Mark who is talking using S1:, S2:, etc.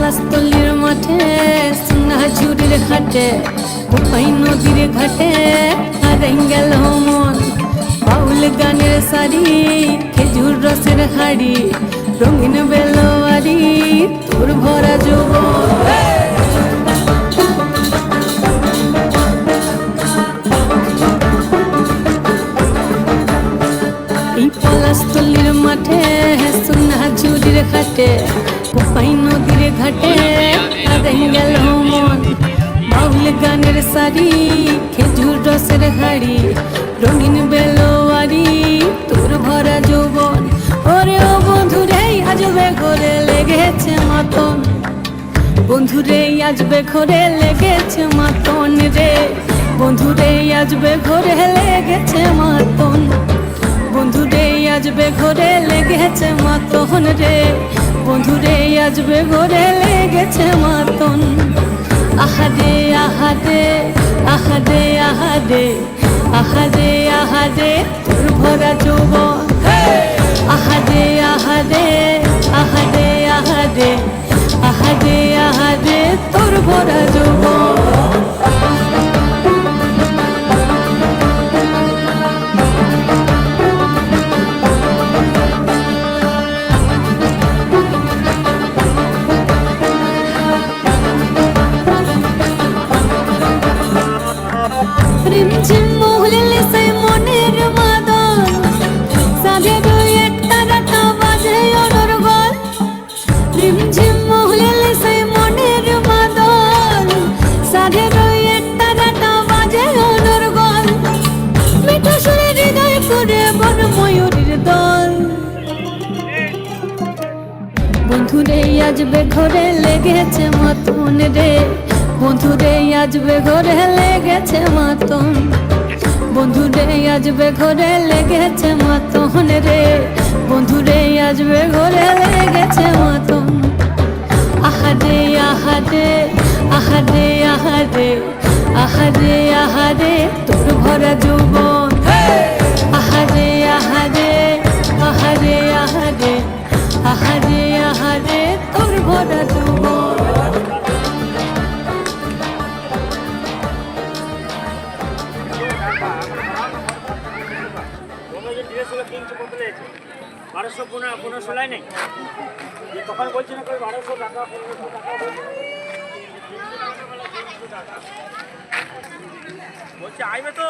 S1: পলাশতলির মাঠে সোনাঝুরির হাটে উপাই নদীর ঘাটে হারেন গেল মন। বাউল গানের সারি, খেজুর রসের হাড়ি, রঙিন বেলোয়ারি, তোর ভরা যুবন। পলাশতলির মাঠে সোনা ঝুলির খাটে ঘাটে হারাই গেল মন। বাউল গানের শাড়ি খেজুর রসের হাড়ি, রঙিন বেলোয়ারি, তোর ভরা যৌবন। ওরে ও বন্ধুরে আজবে ঘরে লেগেছে মতন। বন্ধুরে আজবে ঘরে লেগেছে মাতন রে। বন্ধুরে আজবে ঘরে লেগেছে লেগেছে মাতন রে। বন্ধুরে আজবে গড়ে লেগেছে মাতন। আহাদে আহাদে আহাদে আহাদে আহাদে আহাদে তোর ভরা যুব আহাদে আহাদে রিমঝিম মহুলিলে সেই মনের মাদন সাধের একটা রাতা বাজে অনর্গল মিঠা করে ময়ূরীর দল। বন্ধুরে আজবে ঘরে লেগেছে মতন রে। বন্ধুরে আজবে ঘরে লেগেছে মতন বন্ধুরে আজবে ঘরে লেগেছে মতন রে। বন্ধুরে আজবে ঘরে লেগেছে মতন ভরা যৌবন আহারে আহারে আহারে আহারে আহারে আহারে তোর ভরা যৌবন
S2: বারোশো পনেরো পনেরো ষোলাই নেই। তখন বলছি না বারোশো টাকা পনেরোশো টাকা বলছি আইবে তো?